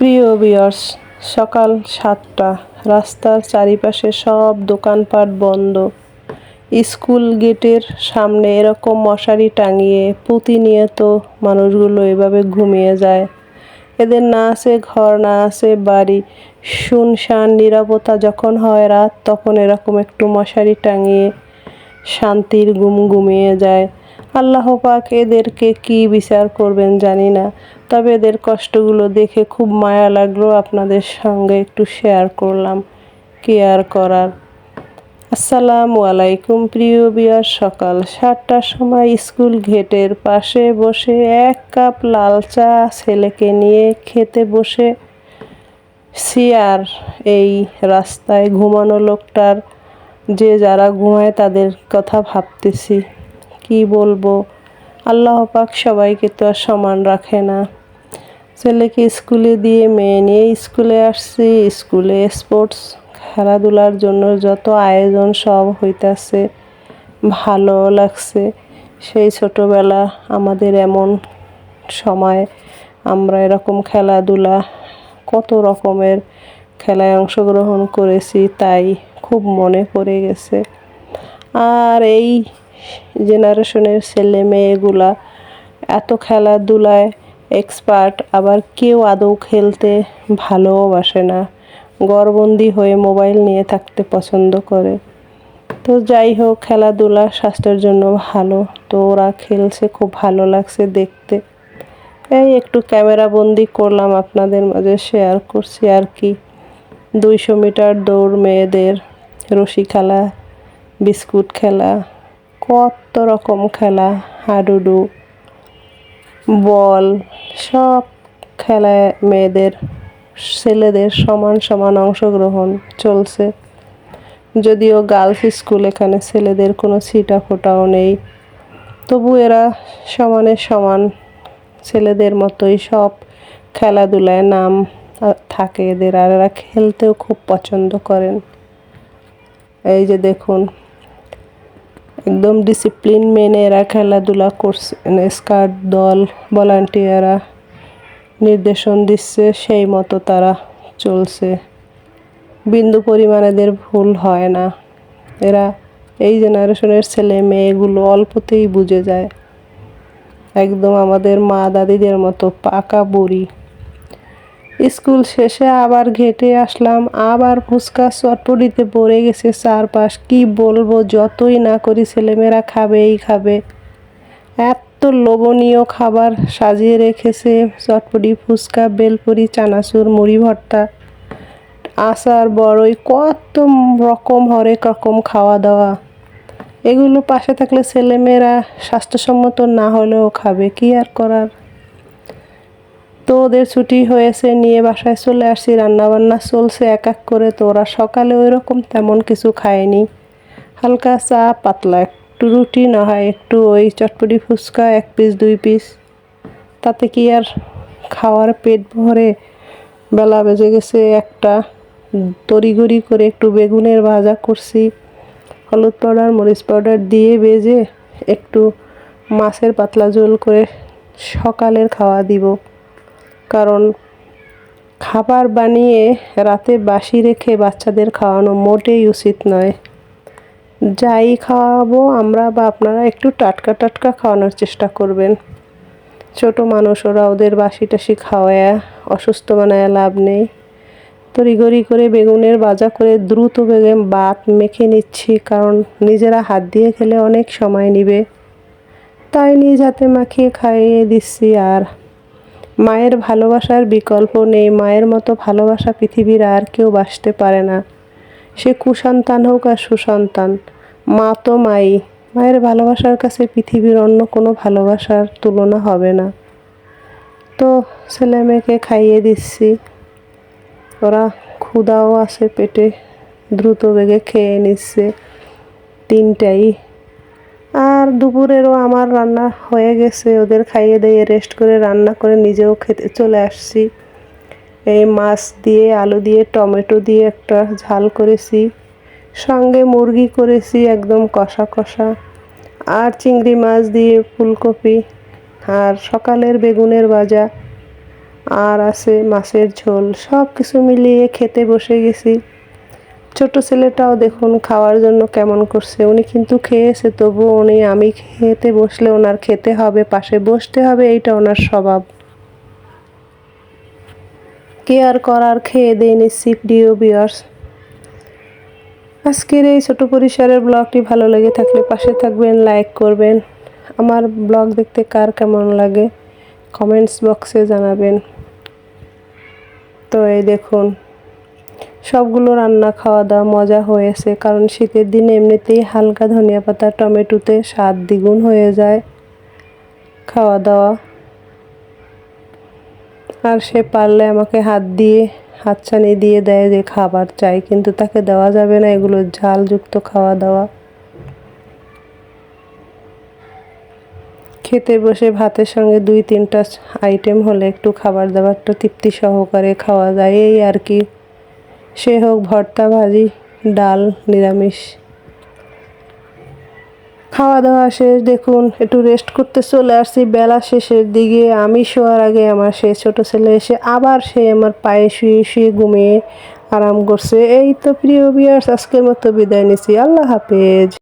প্রিয় বিয়ার্স সকাল সাতটা, রাস্তার চারিপাশে সব দোকানপাট বন্ধ। স্কুল গেটের সামনে এরকম মশারি টাঙিয়ে প্রতিনিয়ত মানুষগুলো এভাবে ঘুমিয়ে যায়। এদের না আছে ঘর, না আছে বাড়ি। শুনশান নিরাপত্তা যখন হয় রাত, তখন এরকম একটু মশারি টাঙিয়ে শান্তির ঘুম ঘুমিয়ে যায়। আল্লাহ পাক এদেরকে কি বিচার করবেন জানি না। তবে এদের কষ্টগুলো দেখে খুব মায়া লাগল আপনাদের সঙ্গে একটু শেয়ার করলাম। কেয়ার করার? আসসালামু আলাইকুম প্রিয় বিয়ার সকাল। সাতটার সময় স্কুল ঘেটের পাশে বসে এক কাপ লাল চা ছেলেকে নিয়ে খেতে বসে সিয়ার এই রাস্তায় ঘুমানো লোকটার। যে যারা ঘুমায় তাদের কথা ভাবতেছি। কি বলব? আল্লাহ পাক সবাইকে তো আর সমান রাখে না। ছেলেকে স্কুলে দিয়ে, মেয়ে নিয়ে স্কুলে আসছি। স্কুলে স্পোর্টস খেলাধুলার জন্য যত আয়োজন সব হইতাছে, ভালো লাগছে। সেই ছোটোবেলা আমাদের এমন সময় আমরা এরকম খেলাধুলা, কত রকমের খেলায় অংশগ্রহণ করেছি, তাই খুব মনে পড়ে গেছে। আর এই জেনারেশনের ছেলে মেয়েগুলা এত খেলাধুলায় এক্সপার্ট আবার কেউ আদৌ খেলতে ভালোবাসে না। গড়বন্দি হয়ে মোবাইল নিয়ে থাকতে পছন্দ করে। তো যাই হোক, খেলাধুলা স্বাস্থ্যের জন্য ভালো। তো ওরা খেলছে, খুব ভালো লাগছে দেখতে। এই একটু ক্যামেরা বন্দি করলাম আপনাদের মাঝে শেয়ার করছি আর কি। দুইশো মিটার দৌড় মেয়েদের রশি খেলা, বিস্কুট খেলা কত রকম খেলা, হাডুডু, বল, সব খেলায় মেয়েদের, ছেলেদের সমান সমান অংশগ্রহণ চলছে। যদিও গার্লস স্কুল এখানে ছেলেদের কোনো ছিটা ফোটাও নেই, তবু এরা সমানে সমান, ছেলেদের মতোই সব খেলাধুলায় নাম থাকে এদের, আর এরা খেলতেও খুব পছন্দ করেন। এই যে দেখুন একদম ডিসিপ্লিন মেনে এরা খেলাধুলা করছে স্কার্ট দল ভলান্টিয়াররা নির্দেশন দিচ্ছে, সেই মতো তারা চলছে। বিন্দু পরিমাণ এদের ভুল হয় না। এরা এই জেনারেশনের ছেলে মেয়েগুলো অল্পতেই বুঝে যায়। একদম আমাদের মা দাদিদের মতো পাকা বুড়ি। স্কুল শেষে আবার ঘেটে আসলাম, আবার ফুচকা চটপটিতে পড়ে গেছে চারপাশ। কি বলব, যতই না করি ছেলেমেয়েরা খাবেই খাবে। এত লোভনীয় খাবার সাজিয়ে রেখেছে চটপটি, ফুচকা, বেলপুরি, চানাচুর, মুড়ি ভর্তা। আচার, বড়ই, কত রকম হরেক রকম খাওয়া দাওয়া এগুলো পাশে থাকলে ছেলেমেয়েরা স্বাস্থ্যসম্মত না হলেও খাবে, কি আর করার? তো ওদের ছুটি হয়েছে, নিয়ে বাসায় চলে আসছি রান্নাবান্না চলছে এক এক করে। তো ওরা সকালে ওই রকম তেমন কিছু খায়নি। হালকা চা, পাতলা, একটু রুটি, না হয় একটু ওই চটপটি ফুচকা, এক পিস দুই পিস তাতে কি আর খাওয়ার পেট ভরে বেলা বেজে গেছে একটা। তড়িঘড়ি করে একটু বেগুনের ভাজা করছি। হলুদ পাউডার, মরিচ পাউডার দিয়ে বেজে একটু মাছের পাতলা ঝোল করে সকালের খাওয়া দিব। কারণ খাবার বানিয়ে রাতে বাসি রেখে বাচ্চাদের খাওয়ানো মোটেই উচিত নয়। যাই খাওয়াবো আমরা বা আপনারা একটু টাটকা টাটকা খাওয়ানোর চেষ্টা করবেন। ছোট মানুষ ওরা ওদের বাসি টাসি খাওয়ায়, অসুস্থ বানায় লাভ নেই। তড়িঘড়ি করে বেগুনের বাজা করে দ্রুত বেগে বাত মেখে নিচ্ছি কারণ নিজেরা হাত দিয়ে খেলে অনেক সময় নিবে। তাই নিজ হাতে মাখিয়ে খাইয়ে দিচ্ছি আর মায়ের ভালোবাসার বিকল্প নেই, মায়ের মতো ভালোবাসা পৃথিবীর আর কেউ বাসতে পারে না। সে কুসন্তান হোক আর সুসন্তান, মা তো মাই। মায়ের ভালোবাসার কাছে পৃথিবীর অন্য কোনো ভালোবাসার তুলনা হবে না। তো ছেলে মেয়েকে খাইয়ে দিচ্ছি। ওরা ক্ষুদাও আছে পেটে, দ্রুত বেগে খেয়ে নিচ্ছে। তিনটাই আর দুপুরেরও আমার রান্না হয়ে গেছে, ওদের খাইয়ে দিয়ে রেস্ট করে রান্না করে নিজেও খেতে চলে আসছি। এই মাছ দিয়ে, আলু দিয়ে, টমেটো দিয়ে একটা ঝাল করেছি। সঙ্গে মুরগি করেছি, একদম কষা কষা। আর চিংড়ি মাছ দিয়ে ফুলকপি। আর সকালের বেগুনের ভাজা। আর আছে মাছের ঝোল সব কিছু মিলিয়ে খেতে বসে গেছি। ছোট ছেলেটাও দেখুন খাওয়ার জন্য কেমন করছে। উনি কিন্তু খেয়েছে, তবু উনি আমি খেতে বসলে ওনার খেতে হবে, পাশে বসতে হবে, এইটা ওনার স্বভাব। কেয়ার করার খেয়ে দিয়ে নিচ্ছি ডিও বিয়ার্স আজকের এই ছোট পরিসরের ব্লগটি ভালো লেগে থাকলে পাশে থাকবেন, লাইক করবেন। আমার ব্লগ দেখতে কার কেমন লাগে, কমেন্টস বক্সে জানাবেন। তো এই দেখুন। সবগুলো রান্না খাওয়া দাওয়া মজা হয়েছে, কারণ শীতের দিনে এমনিতেই হালকা ধনিয়া পাতা, টমেটোতে স্বাদ দ্বিগুণ হয়ে যায় খাওয়া দাওয়া। আর সে পারলে আমাকে হাত দিয়ে, হাতছানি দিয়ে দেয় যে খাবার চাই, কিন্তু তাকে দেওয়া যাবে না এগুলো ঝালযুক্ত খাওয়া দাওয়া। খেতে বসে ভাতের সঙ্গে দুই তিনটা আইটেম হলে একটু খাবার দাবারটা তৃপ্তি সহকারে খাওয়া যায়, এই আর কি। সে হোক ভর্তা, ভাজি, ডাল, নিরামিষ। খাওয়া দাওয়া শেষ, দেখুন, একটু রেস্ট করতে চলে আসছি। বেলা শেষের দিকে আমি শোয়ার আগে আমার সে ছোট ছেলে এসে আবার সে আমার পায়ে শুয়ে শুয়ে ঘুমিয়ে আরাম করছে। এই তো প্রিয় বিয়ার্স আজকের মতো বিদায় নিছি। আল্লাহ হাফেজ।